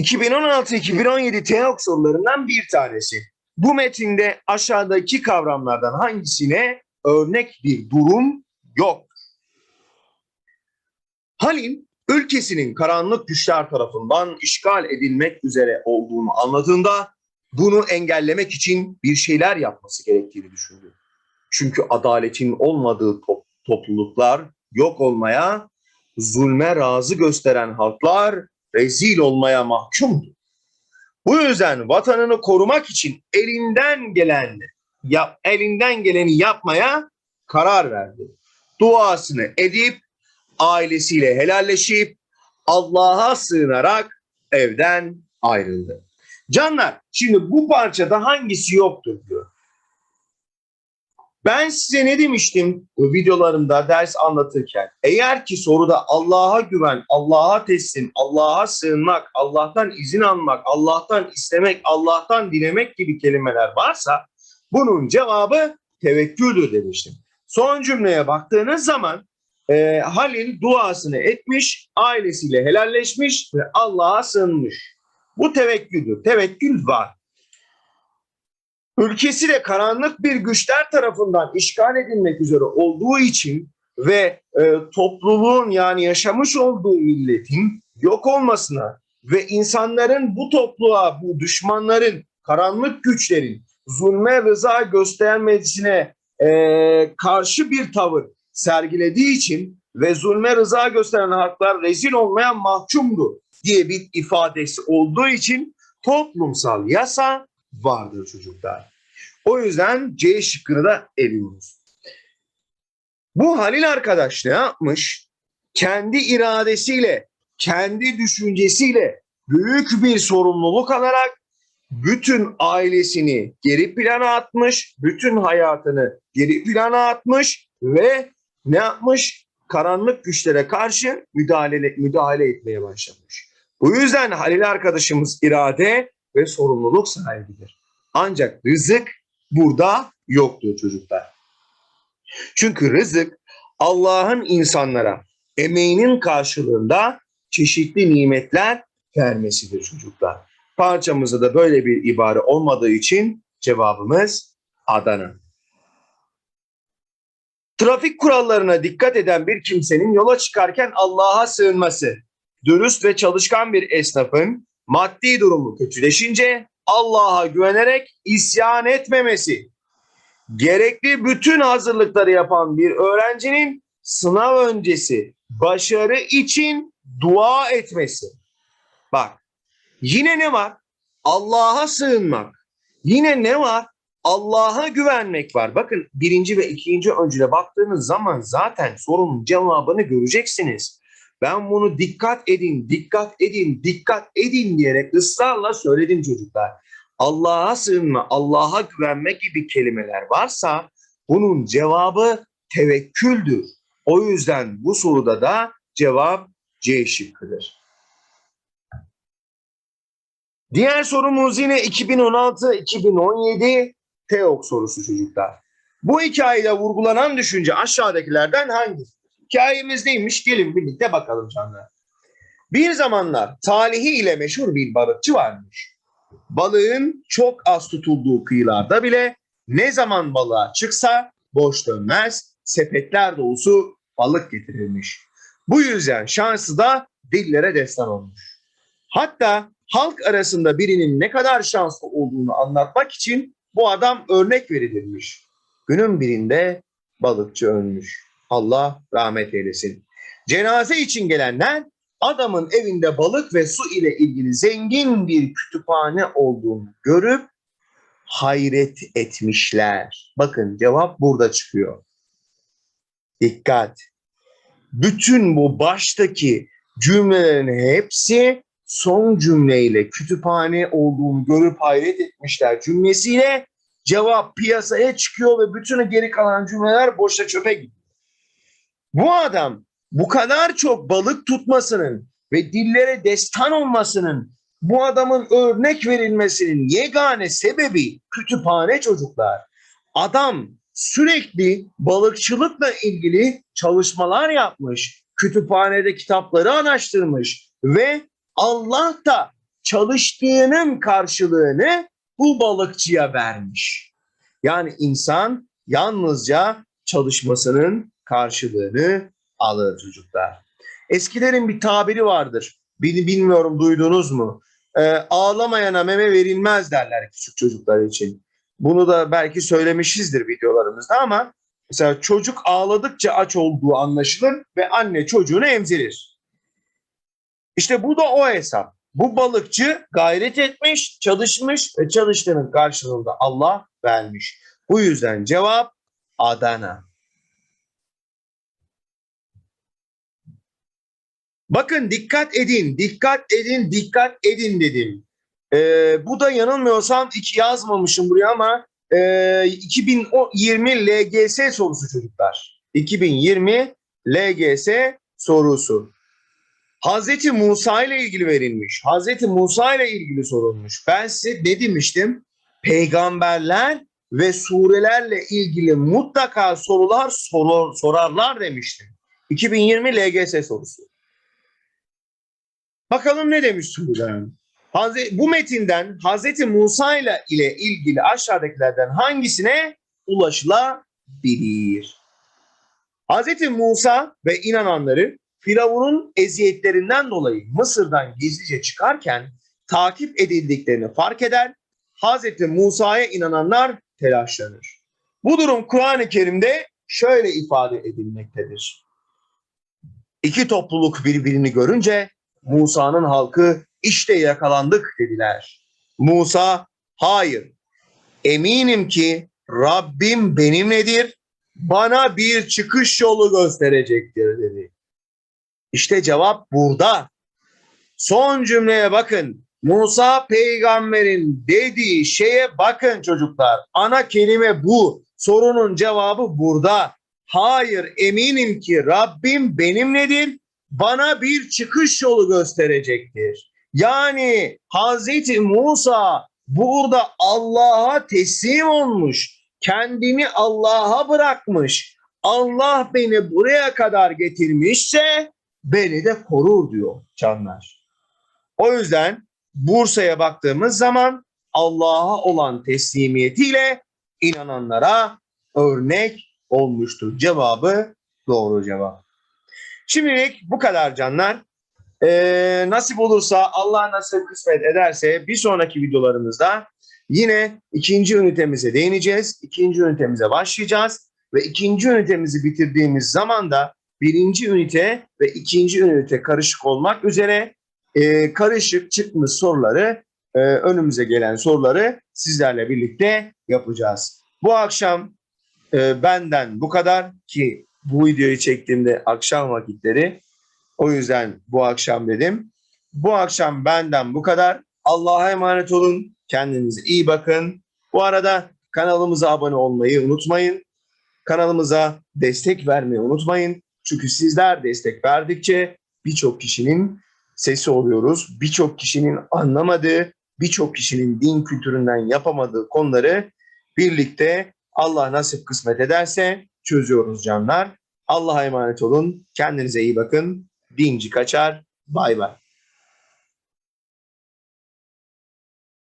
...2016-2017 TEOK sorularından bir tanesi. Bu metinde aşağıdaki kavramlardan hangisine örnek bir durum yok? Halil, ülkesinin karanlık güçler tarafından işgal edilmek üzere olduğunu anladığında bunu engellemek için bir şeyler yapması gerektiğini düşündü. Çünkü adaletin olmadığı top- topluluklar yok olmaya, zulme razı gösteren halklar rezil olmaya mahkumdu. Bu yüzden vatanını korumak için elinden gelen yap, elinden geleni yapmaya karar verdi. Duasını edip ailesiyle helalleşip Allah'a sığınarak evden ayrıldı. Canlar şimdi bu parçada hangisi yoktur diyor. Ben size ne demiştim videolarımda ders anlatırken? Eğer ki soruda Allah'a güven, Allah'a teslim, Allah'a sığınmak, Allah'tan izin almak, Allah'tan istemek, Allah'tan dilemek gibi kelimeler varsa bunun cevabı tevekküldür demiştim. Son cümleye baktığınız zaman e, Halil duasını etmiş, ailesiyle helalleşmiş ve Allah'a sığınmış. Bu tevekküldür. Tevekkül var. Ülkesi de karanlık bir güçler tarafından işgal edilmek üzere olduğu için ve e, topluluğun yani yaşamış olduğu milletin yok olmasına ve insanların bu topluluğa, bu düşmanların, karanlık güçlerin zulme rıza göstermesine e, karşı bir tavır sergilediği için ve zulme rıza gösteren halklar rezil olmaya mahkumdu diye bir ifadesi olduğu için toplumsal yasa vardır çocuklar. O yüzden C şıkkını da eliyoruz. Bu Halil arkadaş ne yapmış? Kendi iradesiyle, kendi düşüncesiyle büyük bir sorumluluk alarak bütün ailesini geri plana atmış, bütün hayatını geri plana atmış ve ne yapmış? Karanlık güçlere karşı müdahale, müdahale etmeye başlamış. Bu yüzden Halil arkadaşımız irade ve sorumluluk sahibidir. Ancak rızık burada yoktur çocuklar. Çünkü rızık Allah'ın insanlara emeğinin karşılığında çeşitli nimetler vermesidir çocuklar. Parçamızda da böyle bir ibare olmadığı için cevabımız Adana. Trafik kurallarına dikkat eden bir kimsenin yola çıkarken Allah'a sığınması, dürüst ve çalışkan bir esnafın maddi durumu kötüleşince Allah'a güvenerek isyan etmemesi, gerekli bütün hazırlıkları yapan bir öğrencinin sınav öncesi başarı için dua etmesi. Bak yine ne var? Allah'a sığınmak. Yine ne var? Allah'a güvenmek var. Bakın birinci ve ikinci öncüle baktığınız zaman zaten sorunun cevabını göreceksiniz. Ben bunu dikkat edin, dikkat edin, dikkat edin diyerek ısrarla söyledim çocuklar. Allah'a sığınma, Allah'a güvenme gibi kelimeler varsa bunun cevabı tevekküldür. O yüzden bu soruda da cevap C şıkkıdır. Diğer sorumuz yine 2016-2017 TEOK sorusu çocuklar. Bu hikayede vurgulanan düşünce aşağıdakilerden hangisi? Hikayemiz neymiş? Gelin birlikte bakalım canlar. Bir zamanlar talihi ile meşhur bir balıkçı varmış. Balığın çok az tutulduğu kıyılarda bile ne zaman balığa çıksa boş dönmez, sepetler dolusu balık getirilmiş. Bu yüzden şansı da dillere destan olmuş. Hatta halk arasında birinin ne kadar şanslı olduğunu anlatmak için bu adam örnek verilmiş. Günün birinde balıkçı ölmüş. Allah rahmet eylesin. Cenaze için gelenler adamın evinde balık ve su ile ilgili zengin bir kütüphane olduğunu görüp hayret etmişler. Bakın cevap burada çıkıyor. Dikkat. Bütün bu baştaki cümlelerin hepsi son cümleyle kütüphane olduğunu görüp hayret etmişler cümlesiyle cevap piyasaya çıkıyor ve bütün geri kalan cümleler boşa çöpe gidiyor. Bu adam bu kadar çok balık tutmasının ve dillere destan olmasının bu adamın örnek verilmesinin yegane sebebi kütüphane çocuklar. Adam sürekli balıkçılıkla ilgili çalışmalar yapmış. Kütüphanede kitapları araştırmış ve Allah da çalıştığının karşılığını bu balıkçıya vermiş. Yani insan yalnızca çalışmasının karşılığını alır çocuklar. Eskilerin bir tabiri vardır. Beni bilmiyorum duydunuz mu? Ee, ağlamayana meme verilmez derler küçük çocuklar için. Bunu da belki söylemişizdir videolarımızda ama mesela çocuk ağladıkça aç olduğu anlaşılır ve anne çocuğunu emzirir. İşte bu da o hesap. Bu balıkçı gayret etmiş, çalışmış ve çalıştığının karşılığında Allah vermiş. Bu yüzden cevap Adana. Bakın dikkat edin, dikkat edin, dikkat edin dedim. Ee, bu da yanılmıyorsam iki yazmamışım buraya ama e, 2020 LGS sorusu çocuklar. 2020 LGS sorusu. Hazreti Musa ile ilgili verilmiş. Hazreti Musa ile ilgili sorulmuş. Ben size ne demiştim? Peygamberler ve surelerle ilgili mutlaka sorular sorur, sorarlar demiştim. 2020 LGS sorusu. Bakalım ne demiş. Hazreti, bu metinden Hazreti Musa ile ile ilgili aşağıdakilerden hangisine ulaşılabilir? Hazreti Musa ve inananları Firavun'un eziyetlerinden dolayı Mısır'dan gizlice çıkarken takip edildiklerini fark eder. Hazreti Musa'ya inananlar telaşlanır. Bu durum Kur'an-ı Kerim'de şöyle ifade edilmektedir. İki topluluk birbirini görünce Musa'nın halkı işte yakalandık dediler. Musa hayır eminim ki Rabbim benimledir bana bir çıkış yolu gösterecektir dedi. İşte cevap burada. Son cümleye bakın. Musa peygamberin dediği şeye bakın çocuklar. Ana kelime bu. Sorunun cevabı burada. Hayır eminim ki Rabbim benimledir. Bana bir çıkış yolu gösterecektir. Yani Hazreti Musa burada Allah'a teslim olmuş. Kendini Allah'a bırakmış. Allah beni buraya kadar getirmişse beni de korur diyor canlar. O yüzden Bursa'ya baktığımız zaman Allah'a olan teslimiyetiyle inananlara örnek olmuştur. Cevabı doğru cevap. Şimdilik bu kadar canlar. Ee, nasip olursa Allah nasip kısmet ederse bir sonraki videolarımızda yine ikinci ünitemize değineceğiz. İkinci ünitemize başlayacağız ve ikinci ünitemizi bitirdiğimiz zaman da birinci ünite ve ikinci ünite karışık olmak üzere e, karışık çıkmış soruları e, önümüze gelen soruları sizlerle birlikte yapacağız. Bu akşam e, benden bu kadar ki bu videoyu çektiğimde akşam vakitleri o yüzden bu akşam dedim. Bu akşam benden bu kadar. Allah'a emanet olun. Kendinize iyi bakın. Bu arada kanalımıza abone olmayı unutmayın. Kanalımıza destek vermeyi unutmayın. Çünkü sizler destek verdikçe birçok kişinin sesi oluyoruz. Birçok kişinin anlamadığı, birçok kişinin din kültüründen yapamadığı konuları birlikte Allah nasip kısmet ederse çözüyoruz canlar. Allah'a emanet olun. Kendinize iyi bakın. Dinci kaçar. Bay bay.